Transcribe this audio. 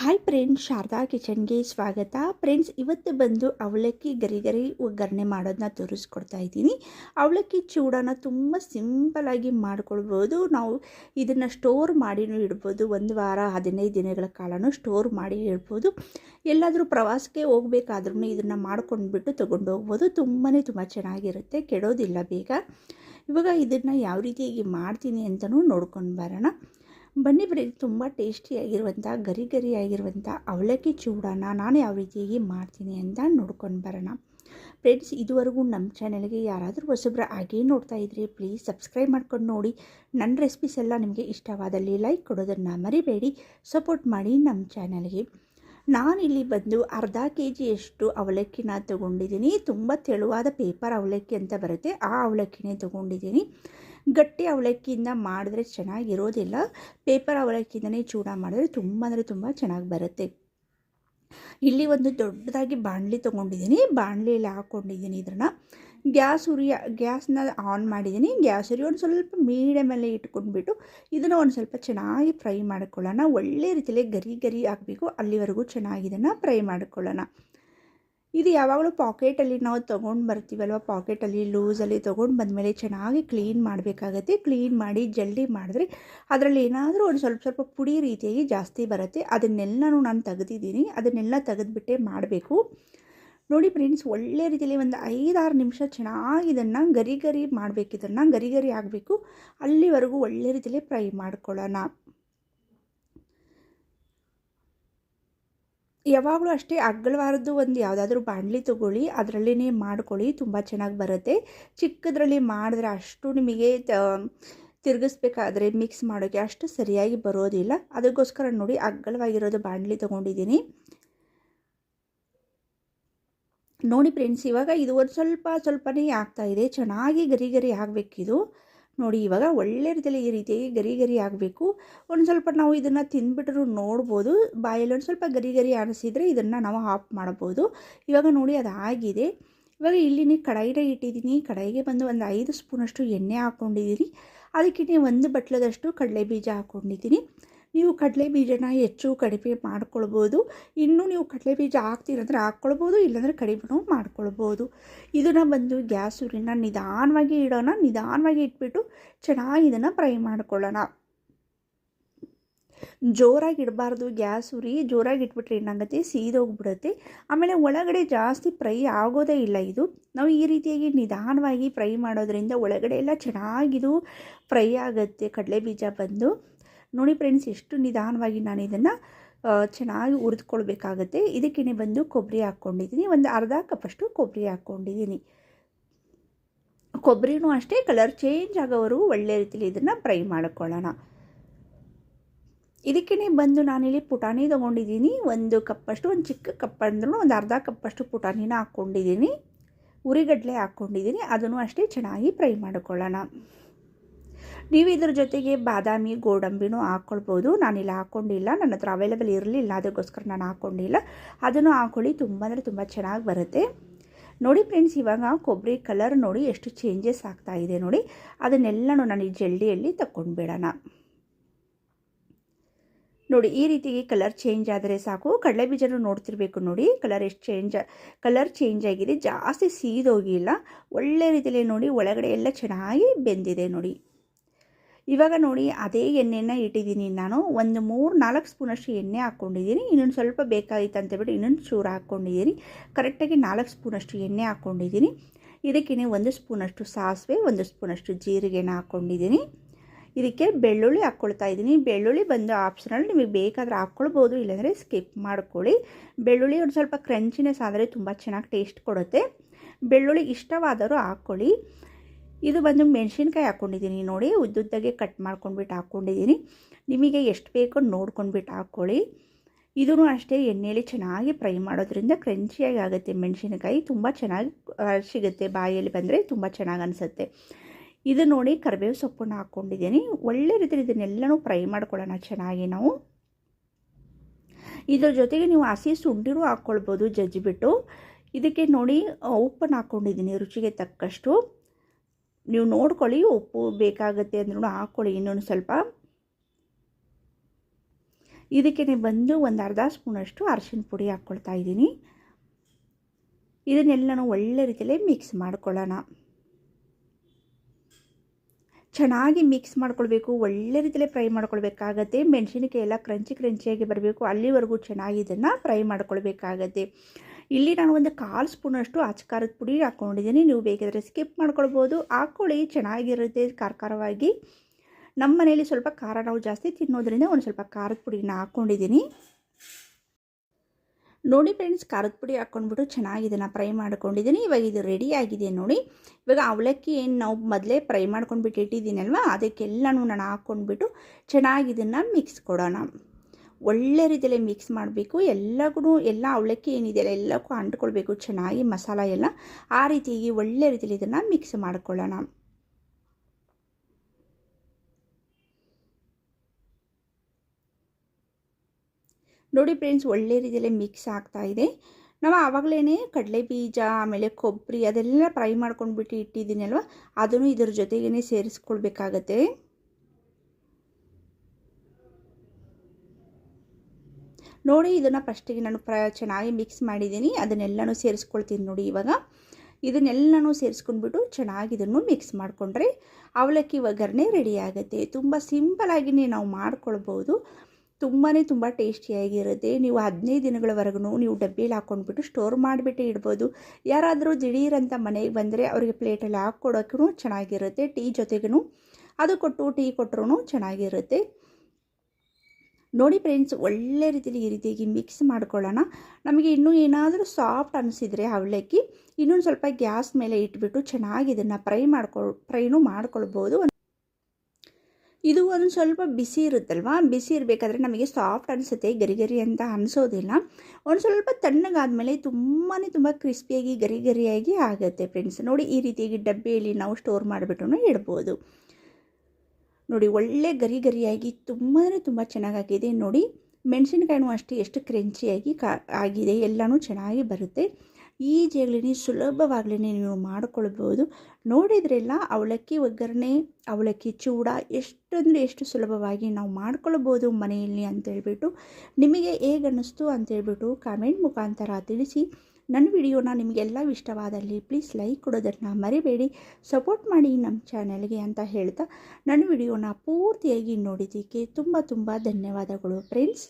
Hi friends Sharada ಕಿಚನ್ಗೆ ಸ್ವಾಗತ. Friends ಇವತ್ತು ಬಂದು ಅವಲಕ್ಕಿ ಗರಿ ಗರಿ ಒಗ್ಗರಣೆ ಮಾಡೋದನ್ನ ತೋರಿಸ್ಕೊಡ್ತಾ ಇದ್ದೀನಿ. ಅವಲಕ್ಕಿ ಚೂಡನ ತುಂಬ ಸಿಂಪಲಾಗಿ ಮಾಡ್ಕೊಳ್ಬೋದು. ನಾವು ಇದನ್ನು ಸ್ಟೋರ್ ಮಾಡಿನೂ ಇಡ್ಬೋದು. ಒಂದು ವಾರ, ಹದಿನೈದು ದಿನಗಳ ಕಾಲನೂ ಸ್ಟೋರ್ ಮಾಡಿ ಇಡ್ಬೋದು. ಎಲ್ಲಾದರೂ ಪ್ರವಾಸಕ್ಕೆ ಹೋಗ್ಬೇಕಾದ್ರೂ ಇದನ್ನು ಮಾಡ್ಕೊಂಡ್ಬಿಟ್ಟು ತೊಗೊಂಡು ಹೋಗ್ಬೋದು. ತುಂಬಾ ತುಂಬ ಚೆನ್ನಾಗಿರುತ್ತೆ. ಕೆಡೋದಿಲ್ಲ ಬೇಗ. ಇವಾಗ ಇದನ್ನು ಯಾವ ರೀತಿಯಾಗಿ ಮಾಡ್ತೀನಿ ಅಂತಲೂ ನೋಡ್ಕೊಂಡು ಬರೋಣ. ಬನ್ನಿ ಬರೀ ತುಂಬ ಟೇಸ್ಟಿಯಾಗಿರುವಂಥ ಗರಿ ಗರಿಯಾಗಿರುವಂಥ ಅವಲಕ್ಕಿ ಚೂಡಾನ ನಾನು ಯಾವ ರೀತಿಯಾಗಿ ಮಾಡ್ತೀನಿ ಅಂತ ನೋಡ್ಕೊಂಡು ಬರೋಣ. ಫ್ರೆಂಡ್ಸ್ ಇದುವರೆಗೂ ನಮ್ಮ ಚಾನಲ್ಗೆ ಯಾರಾದರೂ ಹೊಸಬ್ರ ಹಾಗೇ ನೋಡ್ತಾ ಇದ್ರೆ ಪ್ಲೀಸ್ ಸಬ್ಸ್ಕ್ರೈಬ್ ಮಾಡ್ಕೊಂಡು ನೋಡಿ. ನನ್ನ ರೆಸಿಪೀಸ್ ಎಲ್ಲ ನಿಮಗೆ ಇಷ್ಟವಾದಲ್ಲಿ ಲೈಕ್ ಕೊಡೋದನ್ನು ಮರಿಬೇಡಿ ಸಪೋರ್ಟ್ ಮಾಡಿ ನಮ್ಮ ಚಾನಲ್ಗೆ ನಾನಿಲ್ಲಿ ಬಂದು ಅರ್ಧ ಕೆ ಜಿಯಷ್ಟು ಅವಲಕ್ಕಿನ ತೊಗೊಂಡಿದ್ದೀನಿ. ತುಂಬ ತೆಳುವಾದ ಪೇಪರ್ ಅವಲಕ್ಕಿ ಅಂತ ಬರುತ್ತೆ, ಆ ಅವಲಕ್ಕಿನೇ ತೊಗೊಂಡಿದ್ದೀನಿ. ಗಟ್ಟಿ ಅವಲಕ್ಕಿಯಿಂದ ಮಾಡಿದ್ರೆ ಚೆನ್ನಾಗಿರೋದಿಲ್ಲ. ಪೇಪರ್ ಅವಲಕ್ಕಿಯಿಂದನೇ ಚೂಡ ಮಾಡಿದ್ರೆ ತುಂಬ ಅಂದರೆ ತುಂಬ ಚೆನ್ನಾಗಿ ಬರುತ್ತೆ. ಇಲ್ಲಿ ಒಂದು ದೊಡ್ಡದಾಗಿ ಬಾಣಲಿ ತೊಗೊಂಡಿದ್ದೀನಿ. ಬಾಣಲಿಯಲ್ಲಿ ಹಾಕ್ಕೊಂಡಿದ್ದೀನಿ ಇದನ್ನು ಗ್ಯಾಸ್ ಉರಿಯ, ಗ್ಯಾಸ್ನ ಆನ್ ಮಾಡಿದ್ದೀನಿ. ಗ್ಯಾಸ್ ಉರಿ ಒಂದು ಸ್ವಲ್ಪ ಮೀಡಿಯಮಲ್ಲಿ ಇಟ್ಕೊಂಡ್ಬಿಟ್ಟು ಇದನ್ನು ಒಂದು ಸ್ವಲ್ಪ ಚೆನ್ನಾಗಿ ಫ್ರೈ ಮಾಡ್ಕೊಳ್ಳೋಣ. ಒಳ್ಳೆ ರೀತಿಯಲ್ಲಿ ಗರಿ ಗರಿ ಹಾಕಬೇಕು ಅಲ್ಲಿವರೆಗೂ ಚೆನ್ನಾಗಿ ಇದನ್ನು ಫ್ರೈ ಮಾಡ್ಕೊಳ್ಳೋಣ. ಇದು ಯಾವಾಗಲೂ ಪಾಕೆಟಲ್ಲಿ ನಾವು ತೊಗೊಂಡು ಬರ್ತೀವಲ್ವ? ಪಾಕೆಟಲ್ಲಿ ಲೂಸಲ್ಲಿ ತೊಗೊಂಡು ಬಂದಮೇಲೆ ಚೆನ್ನಾಗಿ ಕ್ಲೀನ್ ಮಾಡಬೇಕಾಗತ್ತೆ. ಕ್ಲೀನ್ ಮಾಡಿ ಜಲ್ದಿ ಮಾಡಿದ್ರೆ ಅದರಲ್ಲಿ ಏನಾದರೂ ಒಂದು ಸ್ವಲ್ಪ ಸ್ವಲ್ಪ ಪುಡಿ ರೀತಿಯಾಗಿ ಜಾಸ್ತಿ ಬರುತ್ತೆ. ಅದನ್ನೆಲ್ಲನೂ ನಾನು ತೆಗೆದಿದ್ದೀನಿ. ಅದನ್ನೆಲ್ಲ ತೆಗೆದುಬಿಟ್ಟೆ ಮಾಡಬೇಕು. ನೋಡಿ ಫ್ರೆಂಡ್ಸ್, ಒಳ್ಳೆ ರೀತಿಯಲ್ಲಿ ಒಂದು ಐದಾರು ನಿಮಿಷ ಚೆನ್ನಾಗಿ ಇದನ್ನು ಗರಿ ಗರಿ ಮಾಡಬೇಕಿದನ್ನು ಗರಿ ಗರಿ ಆಗಬೇಕು. ಅಲ್ಲಿವರೆಗೂ ಒಳ್ಳೆ ರೀತಿಯಲ್ಲಿ ಫ್ರೈ ಮಾಡ್ಕೊಳ್ಳೋಣ. ಯಾವಾಗಲೂ ಅಷ್ಟೇ ಅಗ್ಗಳವಾರದ್ದು ಒಂದು ಯಾವುದಾದ್ರೂ ಬಾಣಲಿ ತೊಗೊಳ್ಳಿ, ಅದರಲ್ಲಿನೇ ಮಾಡ್ಕೊಳ್ಳಿ, ತುಂಬ ಚೆನ್ನಾಗಿ ಬರುತ್ತೆ. ಚಿಕ್ಕದ್ರಲ್ಲಿ ಮಾಡಿದ್ರೆ ಅಷ್ಟು ನಿಮಗೆ ತಿರುಗಿಸ್ಬೇಕಾದ್ರೆ ಮಿಕ್ಸ್ ಮಾಡೋಕ್ಕೆ ಅಷ್ಟು ಸರಿಯಾಗಿ ಬರೋದಿಲ್ಲ. ಅದಕ್ಕೋಸ್ಕರ ನೋಡಿ ಅಗ್ಗಳವಾಗಿರೋದು ಬಾಣಲಿ ತೊಗೊಂಡಿದ್ದೀನಿ. ನೋಡಿ ಫ್ರೆಂಡ್ಸ್ ಇವಾಗ ಇದು ಒಂದು ಸ್ವಲ್ಪ, ಸ್ವಲ್ಪನೇ ಆಗ್ತಾಯಿದೆ ಚೆನ್ನಾಗಿ ಗರಿ ಗರಿ ಆಗಬೇಕಿದು. ನೋಡಿ, ಇವಾಗ ಒಳ್ಳೆ ರೀತಿಯಲ್ಲಿ ಈ ರೀತಿಯಾಗಿ ಗರಿ ಗರಿ ಆಗಬೇಕು. ಒಂದು ಸ್ವಲ್ಪ ನಾವು ಇದನ್ನು ತಿಂದ್ಬಿಟ್ರೂ ನೋಡ್ಬೋದು. ಬಾಯಲ್ಲಿ ಒಂದು ಸ್ವಲ್ಪ ಗರಿ ಗರಿ ಅನಿಸಿದರೆ ಇದನ್ನು ನಾವು ಆಫ್ ಮಾಡ್ಬೋದು ಇವಾಗ ನೋಡಿ, ಅದು ಆಗಿದೆ. ಇವಾಗ ಇಲ್ಲಿ ಕಡಾಯಿನ ಇಟ್ಟಿದ್ದೀನಿ. ಕಡಾಯಿಗೆ ಬಂದು ಒಂದು ಐದು ಸ್ಪೂನಷ್ಟು ಎಣ್ಣೆ ಹಾಕ್ಕೊಂಡಿದ್ದೀನಿ ಅದಕ್ಕೆ ಒಂದು ಬಟ್ಲದಷ್ಟು ಕಡಲೆ ಬೀಜ ಹಾಕ್ಕೊಂಡಿದ್ದೀನಿ ನೀವು ಕಡಲೆ ಬೀಜನ ಹೆಚ್ಚು ಕಡಿಮೆ ಮಾಡ್ಕೊಳ್ಬೋದು. ಇನ್ನೂ ನೀವು ಕಡಲೆ ಬೀಜ ಹಾಕ್ತೀರಂದ್ರೆ ಹಾಕ್ಕೊಳ್ಬೋದು, ಇಲ್ಲಾಂದರೆ ಕಡಿಮೆನೂ ಮಾಡ್ಕೊಳ್ಬೋದು. ಇದನ್ನು ಬಂದು ಗ್ಯಾಸ್ ಉರಿನ ನಿಧಾನವಾಗಿ ಇಡೋಣ. ನಿಧಾನವಾಗಿ ಇಟ್ಬಿಟ್ಟು ಚೆನ್ನಾಗಿ ಇದನ್ನು ಫ್ರೈ ಮಾಡ್ಕೊಳ್ಳೋಣ. ಜೋರಾಗಿ ಇಡಬಾರ್ದು ಗ್ಯಾಸ್, ಉರಿ. ಜೋರಾಗಿ ಇಟ್ಬಿಟ್ರೆ ಏನಾಗುತ್ತೆ? ಸೀದೋಗ್ಬಿಡುತ್ತೆ. ಆಮೇಲೆ ಒಳಗಡೆ ಜಾಸ್ತಿ ಫ್ರೈ ಆಗೋದೇ ಇಲ್ಲ ಇದು. ನಾವು ಈ ರೀತಿಯಾಗಿ ನಿಧಾನವಾಗಿ ಫ್ರೈ ಮಾಡೋದ್ರಿಂದ ಒಳಗಡೆ ಎಲ್ಲ ಚೆನ್ನಾಗಿದು ಫ್ರೈ ಆಗುತ್ತೆ ಕಡಲೆ ಬೀಜ ಬಂದು. ನೋಡಿ ಫ್ರೆಂಡ್ಸ್, ಎಷ್ಟು ನಿಧಾನವಾಗಿ ನಾನು ಇದನ್ನು ಚೆನ್ನಾಗಿ ಹುರಿದುಕೊಳ್ಬೇಕಾಗತ್ತೆ. ಇದಕ್ಕೇ ಬಂದು ಕೊಬ್ಬರಿ ಹಾಕ್ಕೊಂಡಿದ್ದೀನಿ. ಒಂದು ಅರ್ಧ ಕಪ್ಪಷ್ಟು ಕೊಬ್ಬರಿ ಹಾಕ್ಕೊಂಡಿದ್ದೀನಿ. ಕೊಬ್ಬರಿನೂ ಅಷ್ಟೇ, ಕಲರ್ ಚೇಂಜ್ ಆಗೋವರೆಗೂ ಒಳ್ಳೆ ರೀತಿಲಿ ಇದನ್ನು ಫ್ರೈ ಮಾಡ್ಕೊಳ್ಳೋಣ. ಇದಕ್ಕೇ ಬಂದು ನಾನಿಲ್ಲಿ ಪುಟಾಣಿ ತೊಗೊಂಡಿದ್ದೀನಿ. ಒಂದು ಕಪ್ಪಷ್ಟು ಒಂದು ಚಿಕ್ಕ ಕಪ್ ಅಂದ್ರೂ ಒಂದು ಅರ್ಧ ಕಪ್ಪಷ್ಟು ಪುಟಾಣಿನ ಹಾಕ್ಕೊಂಡಿದ್ದೀನಿ. ಉರಿಗಡ್ಲೆ ಹಾಕ್ಕೊಂಡಿದ್ದೀನಿ. ಅದನ್ನು ಅಷ್ಟೇ ಚೆನ್ನಾಗಿ ಫ್ರೈ ಮಾಡ್ಕೊಳ್ಳೋಣ. ನೀವು ಇದ್ರ ಜೊತೆಗೆ ಬಾದಾಮಿ, ಗೋಡಂಬಿನೂ ಹಾಕ್ಕೊಳ್ಬೋದು ನಾನಿಲ್ಲ ಹಾಕ್ಕೊಂಡಿಲ್ಲ ನನ್ನ ಹತ್ರ ಅವೈಲೇಬಲ್ ಇರಲಿಲ್ಲ. ಅದಕ್ಕೋಸ್ಕರ ನಾನು ಹಾಕ್ಕೊಂಡಿಲ್ಲ ಅದನ್ನು ಹಾಕ್ಕೊಳ್ಳಿ ತುಂಬ ಅಂದರೆ ತುಂಬ ಚೆನ್ನಾಗಿ ಬರುತ್ತೆ. ನೋಡಿ ಫ್ರೆಂಡ್ಸ್ ಇವಾಗ ಕೊಬ್ಬರಿ ಕಲರ್ ನೋಡಿ ಎಷ್ಟು ಚೇಂಜಸ್ ಆಗ್ತಾ ಇದೆ ನೋಡಿ. ಅದನ್ನೆಲ್ಲನೂ ನಾನು ಈ ಜಲ್ಡಿಯಲ್ಲಿ ತಗೊಂಡ್ಬಿಡೋಣ ನೋಡಿ, ಈ ರೀತಿಗೆ ಕಲರ್ ಚೇಂಜ್ ಆದರೆ ಸಾಕು. ಕಡಲೆ ಬೀಜನೂ ನೋಡ್ತಿರ್ಬೇಕು ನೋಡಿ. ಕಲರ್ ಎಷ್ಟು ಚೇಂಜ್ ಕಲರ್ ಚೇಂಜ್ ಆಗಿದೆ. ಜಾಸ್ತಿ ಸೀದೋಗಿಲ್ಲ. ಒಳ್ಳೆ ರೀತಿಯಲ್ಲಿ ನೋಡಿ ಒಳಗಡೆ ಎಲ್ಲ ಚೆನ್ನಾಗಿ ಬೆಂದಿದೆ ನೋಡಿ. ಇವಾಗ ನೋಡಿ ಅದೇ ಎಣ್ಣೆನ ಇಟ್ಟಿದ್ದೀನಿ ನಾನು. ಒಂದು ಮೂರು ನಾಲ್ಕು ಸ್ಪೂನಷ್ಟು ಎಣ್ಣೆ ಹಾಕ್ಕೊಂಡಿದ್ದೀನಿ. ಇನ್ನೊಂದು ಸ್ವಲ್ಪ ಬೇಕಾಗಿತ್ತು ಅಂತೇಳ್ಬಿಟ್ಟು ಇನ್ನೊಂದು ಚೂರು ಹಾಕ್ಕೊಂಡಿದ್ದೀನಿ. ಕರೆಕ್ಟಾಗಿ ನಾಲ್ಕು ಸ್ಪೂನಷ್ಟು ಎಣ್ಣೆ ಹಾಕ್ಕೊಂಡಿದ್ದೀನಿ. ಇದಕ್ಕೇ ಒಂದು ಸ್ಪೂನಷ್ಟು ಸಾಸಿವೆ, ಒಂದು ಸ್ಪೂನಷ್ಟು ಜೀರಿಗೆನ ಹಾಕ್ಕೊಂಡಿದ್ದೀನಿ. ಇದಕ್ಕೆ ಬೆಳ್ಳುಳ್ಳಿ ಹಾಕ್ಕೊಳ್ತಾ ಇದ್ದೀನಿ. ಬೆಳ್ಳುಳ್ಳಿ ಬಂದು ಆಪ್ಷನಲ್ ನಿಮಗೆ ಬೇಕಾದರೆ ಹಾಕ್ಕೊಳ್ಬೋದು, ಇಲ್ಲಾಂದರೆ ಸ್ಕಿಪ್ ಮಾಡ್ಕೊಳ್ಳಿ. ಬೆಳ್ಳುಳ್ಳಿ ಒಂದು ಸ್ವಲ್ಪ ಕ್ರಂಚಿನೆಸ್ ಆದರೆ ತುಂಬ ಚೆನ್ನಾಗಿ ಟೇಸ್ಟ್ ಕೊಡುತ್ತೆ. ಬೆಳ್ಳುಳ್ಳಿ ಇಷ್ಟವಾದರೂ ಹಾಕ್ಕೊಳ್ಳಿ. ಇದು ಬಂದು ಮೆಣಸಿನ್ಕಾಯಿ ಹಾಕ್ಕೊಂಡಿದ್ದೀನಿ ನೋಡಿ ಉದ್ದುದ್ದಾಗೆ ಕಟ್ ಮಾಡ್ಕೊಂಡ್ಬಿಟ್ಟು ಹಾಕ್ಕೊಂಡಿದ್ದೀನಿ ನಿಮಗೆ ಎಷ್ಟು ಬೇಕೋ ನೋಡ್ಕೊಂಡ್ಬಿಟ್ಟು ಹಾಕ್ಕೊಳ್ಳಿ ಇದೂ ಅಷ್ಟೇ ಎಣ್ಣೆಯಲ್ಲಿ ಚೆನ್ನಾಗಿ ಫ್ರೈ ಮಾಡೋದ್ರಿಂದ ಕ್ರಂಚಿಯಾಗಿ ಆಗುತ್ತೆ ಮೆಣಸಿನಕಾಯಿ. ತುಂಬ ಚೆನ್ನಾಗಿ ಸಿಗುತ್ತೆ. ಬಾಯಲ್ಲಿ ಬಂದರೆ ತುಂಬ ಚೆನ್ನಾಗಿ ಅನಿಸುತ್ತೆ. ಇದು ನೋಡಿ ಕರಿಬೇವು ಸೊಪ್ಪನ್ನು ಹಾಕ್ಕೊಂಡಿದ್ದೀನಿ ಒಳ್ಳೆ ರೀತಿಯಲ್ಲಿ ಇದನ್ನೆಲ್ಲನೂ ಫ್ರೈ ಮಾಡ್ಕೊಳ್ಳೋಣ ಚೆನ್ನಾಗಿ ನಾವು. ಇದ್ರ ಜೊತೆಗೆ ನೀವು ಹಸಿ ಶುಂಠಿನೂ ಹಾಕ್ಕೊಳ್ಬೋದು ಜಜ್ಜಿಬಿಟ್ಟು. ಇದಕ್ಕೆ ನೋಡಿ ಉಪ್ಪನ್ನು ಹಾಕ್ಕೊಂಡಿದ್ದೀನಿ ರುಚಿಗೆ ತಕ್ಕಷ್ಟು. ನೀವು ನೋಡ್ಕೊಳ್ಳಿ, ಉಪ್ಪು ಬೇಕಾಗುತ್ತೆ ಅಂದ್ರೂ ಹಾಕ್ಕೊಳ್ಳಿ ಇನ್ನೊಂದು ಸ್ವಲ್ಪ. ಇದಕ್ಕೆ ಬಂದು ಒಂದು ಅರ್ಧ ಸ್ಪೂನಷ್ಟು ಅರಿಶಿನ ಪುಡಿ ಹಾಕ್ಕೊಳ್ತಾ ಇದ್ದೀನಿ. ಇದನ್ನೆಲ್ಲನೂ ಒಳ್ಳೆ ರೀತಿಯಲ್ಲಿ ಮಿಕ್ಸ್ ಮಾಡ್ಕೊಳ್ಳೋಣ. ಚೆನ್ನಾಗಿ ಮಿಕ್ಸ್ ಮಾಡ್ಕೊಳ್ಬೇಕು, ಒಳ್ಳೆ ರೀತಿಯಲ್ಲಿ ಫ್ರೈ ಮಾಡ್ಕೊಳ್ಬೇಕಾಗತ್ತೆ. ಮೆಣಸಿನಕಾಯಿ ಎಲ್ಲ ಕ್ರಂಚಿ ಕ್ರಂಚಿಯಾಗಿ ಬರಬೇಕು, ಅಲ್ಲಿವರೆಗೂ ಚೆನ್ನಾಗಿ ಇದನ್ನು ಫ್ರೈ ಮಾಡ್ಕೊಳ್ಬೇಕಾಗತ್ತೆ. ಇಲ್ಲಿ ನಾನು ಒಂದು ಕಾಲು ಸ್ಪೂನಷ್ಟು ಅಚ್ಕಾರದ ಪುಡಿ ಹಾಕ್ಕೊಂಡಿದ್ದೀನಿ ನೀವು ಬೇಕಾದರೆ ಸ್ಕಿಪ್ ಮಾಡ್ಕೊಳ್ಬೋದು. ಹಾಕ್ಕೊಳ್ಳಿ ಚೆನ್ನಾಗಿರುತ್ತೆ ಖಾರ ಖಾರವಾಗಿ ನಮ್ಮ ಮನೇಲಿ ಸ್ವಲ್ಪ ಖಾರ ನಾವು ಜಾಸ್ತಿ ತಿನ್ನೋದ್ರಿಂದ ಒಂದು ಸ್ವಲ್ಪ ಖಾರದ ಪುಡಿನ ಹಾಕ್ಕೊಂಡಿದ್ದೀನಿ ನೋಡಿ ಫ್ರೆಂಡ್ಸ್, ಖಾರದ ಪುಡಿ ಹಾಕ್ಕೊಂಡ್ಬಿಟ್ಟು ಚೆನ್ನಾಗಿ ಇದನ್ನು ಫ್ರೈ ಮಾಡ್ಕೊಂಡಿದ್ದೀನಿ. ಇವಾಗ ಇದು ರೆಡಿ ಆಗಿದೆ ನೋಡಿ. ಇವಾಗ ಅವಲಕ್ಕಿ ಏನು ನಾವು ಮೊದಲೇ ಫ್ರೈ ಮಾಡ್ಕೊಂಡ್ಬಿಟ್ಟು ಇಟ್ಟಿದ್ದೀನಲ್ವ ಅದಕ್ಕೆಲ್ಲನೂ ನಾನು ಹಾಕ್ಕೊಂಡ್ಬಿಟ್ಟು ಚೆನ್ನಾಗಿ ಇದನ್ನು ಮಿಕ್ಸ್ ಕೊಡೋಣ. ಒಳ್ಳೆ ರೀತಿಯಲ್ಲಿ ಮಿಕ್ಸ್ ಮಾಡಬೇಕು. ಎಲ್ಲಗೂ ಎಲ್ಲ ಅವಲಕ್ಕಿ ಏನಿದೆಯಲ್ಲ ಎಲ್ಲಕ್ಕೂ ಅಂಟ್ಕೊಳ್ಬೇಕು. ಚೆನ್ನಾಗಿ ಮಸಾಲ ಎಲ್ಲ ಆ ರೀತಿಯಾಗಿ ಒಳ್ಳೆ ರೀತಿಯಲ್ಲಿ ಇದನ್ನು ಮಿಕ್ಸ್ ಮಾಡ್ಕೊಳ್ಳೋಣ. ನೋಡಿ ಫ್ರೆಂಡ್ಸ್ ಒಳ್ಳೆ ರೀತಿಯಲ್ಲಿ ಮಿಕ್ಸ್ ಆಗ್ತಾ ಇದೆ. ನಾವು ಆವಾಗಲೇ ಕಡಲೆ ಬೀಜ ಆಮೇಲೆ ಕೊಬ್ಬರಿ ಅದೆಲ್ಲ ಫ್ರೈ ಮಾಡ್ಕೊಂಡ್ಬಿಟ್ಟು ಇಟ್ಟಿದ್ದೀನಲ್ವ? ಅದನ್ನು ಇದ್ರ ಜೊತೆಗೇ ಸೇರಿಸ್ಕೊಳ್ಬೇಕಾಗತ್ತೆ. ನೋಡಿ, ಇದನ್ನು ಫಸ್ಟಿಗೆ ನಾನು ಪ್ರ, ಚೆನ್ನಾಗಿ ಮಿಕ್ಸ್ ಮಾಡಿದ್ದೀನಿ. ಅದನ್ನೆಲ್ಲನೂ ಸೇರಿಸ್ಕೊಳ್ತೀನಿ ನೋಡಿ ಇವಾಗ. ಇದನ್ನೆಲ್ಲನೂ ಸೇರಿಸ್ಕೊಂಡ್ಬಿಟ್ಟು ಚೆನ್ನಾಗಿ ಇದನ್ನು ಮಿಕ್ಸ್ ಮಾಡಿಕೊಂಡ್ರೆ ಅವಲಕ್ಕಿ ಒಗ್ಗರಣೆ ರೆಡಿ ಆಗುತ್ತೆ. ತುಂಬ ಸಿಂಪಲಾಗಿಯೇ ನಾವು ಮಾಡ್ಕೊಳ್ಬೋದು. ತುಂಬಾ ತುಂಬ ಟೇಸ್ಟಿಯಾಗಿರುತ್ತೆ ನೀವು ಹದಿನೈದು ದಿನಗಳವರೆಗೂ ನೀವು ಡಬ್ಬಿಯಲ್ಲಿ ಹಾಕ್ಕೊಂಡ್ಬಿಟ್ಟು ಸ್ಟೋರ್ ಮಾಡಿಬಿಟ್ಟು ಇಡ್ಬೋದು. ಯಾರಾದರೂ ದಿಢೀರಂಥ ಮನೆಗೆ ಬಂದರೆ ಅವರಿಗೆ ಪ್ಲೇಟಲ್ಲಿ ಹಾಕ್ಕೊಡೋಕ್ಕೂ ಚೆನ್ನಾಗಿರುತ್ತೆ. ಟೀ ಜೊತೆಗೂ ಅದು ಕೊಟ್ಟು, ಟೀ ಕೊಟ್ಟರು ಚೆನ್ನಾಗಿರುತ್ತೆ. ನೋಡಿ ಫ್ರೆಂಡ್ಸ್ ಒಳ್ಳೆ ರೀತಿಯಲ್ಲಿ ಈ ರೀತಿಯಾಗಿ ಮಿಕ್ಸ್ ಮಾಡ್ಕೊಳ್ಳೋಣ. ನಮಗೆ ಇನ್ನೂ ಏನಾದರೂ ಸಾಫ್ಟ್ ಅನಿಸಿದರೆ ಅವಲಕ್ಕಿ ಇನ್ನೊಂದು ಸ್ವಲ್ಪ ಗ್ಯಾಸ್ ಮೇಲೆ ಇಟ್ಬಿಟ್ಟು ಚೆನ್ನಾಗಿ ಇದನ್ನು ಫ್ರೈ ಮಾಡ್ಕೊ ಫ್ರೈನೂ ಮಾಡ್ಕೊಳ್ಬೋದು. ಇದು ಒಂದು ಸ್ವಲ್ಪ ಬಿಸಿ ಇರುತ್ತಲ್ವ? ಬಿಸಿ ಇರಬೇಕಾದ್ರೆ ನಮಗೆ ಸಾಫ್ಟ್ ಅನಿಸುತ್ತೆ, ಗರಿ ಗರಿ ಅಂತ ಅನಿಸೋದಿಲ್ಲ. ಒಂದು ಸ್ವಲ್ಪ ತಣ್ಣಗಾದಮೇಲೆ ತುಂಬಾ ತುಂಬ ಕ್ರಿಸ್ಪಿಯಾಗಿ ಗರಿ ಗರಿಯಾಗಿ ಆಗುತ್ತೆ ಫ್ರೆಂಡ್ಸ್ ನೋಡಿ ಈ ರೀತಿಯಾಗಿ ಡಬ್ಬಿಯಲ್ಲಿ ನಾವು ಸ್ಟೋರ್ ಮಾಡಿಬಿಟ್ಟು ಇಡ್ಬೋದು. ನೋಡಿ, ಒಳ್ಳೆ ಗರಿ ಗರಿಯಾಗಿ ತುಂಬಾ ತುಂಬ ಚೆನ್ನಾಗಾಗಿದೆ. ನೋಡಿ, ಮೆಣಸಿನ್ಕಾಯಿನೂ ಅಷ್ಟೇ, ಎಷ್ಟು ಕ್ರಂಚಿಯಾಗಿ ಕಾ, ಆಗಿದೆ. ಎಲ್ಲನೂ ಚೆನ್ನಾಗಿ ಬರುತ್ತೆ. ಈಜಿಯಾಗ್ಲೇ ಸುಲಭವಾಗ್ಲೇ ನೀವು ಮಾಡಿಕೊಳ್ಬೋದು. ನೋಡಿದ್ರೆಲ್ಲ ಅವಲಕ್ಕಿ ಒಗ್ಗರಣೆ, ಅವಲಕ್ಕಿ ಚೂಡ, ಎಷ್ಟಂದರೆ ಎಷ್ಟು ಸುಲಭವಾಗಿ ನಾವು ಮಾಡ್ಕೊಳ್ಬೋದು ಮನೆಯಲ್ಲಿ ಅಂತೇಳ್ಬಿಟ್ಟು ನಿಮಗೆ ಹೇಗೆ ಅನ್ನಿಸ್ತು ಅಂತೇಳ್ಬಿಟ್ಟು ಕಾಮೆಂಟ್ ಮುಖಾಂತರ ತಿಳಿಸಿ. ನನ್ನ ವಿಡಿಯೋನ ನಿಮಗೆಲ್ಲ ಇಷ್ಟವಾದಲ್ಲಿ ಪ್ಲೀಸ್ ಲೈಕ್ ಕೊಡೋದನ್ನು ಮರಿಬೇಡಿ ಸಪೋರ್ಟ್ ಮಾಡಿ ನಮ್ಮ ಚಾನೆಲ್ಗೆ ಅಂತ ಹೇಳ್ತಾ ನನ್ನ ವಿಡಿಯೋನ ಪೂರ್ತಿಯಾಗಿ ನೋಡಿದ್ದಕ್ಕೆ ತುಂಬ ತುಂಬ ಧನ್ಯವಾದಗಳು ಫ್ರೆಂಡ್ಸ್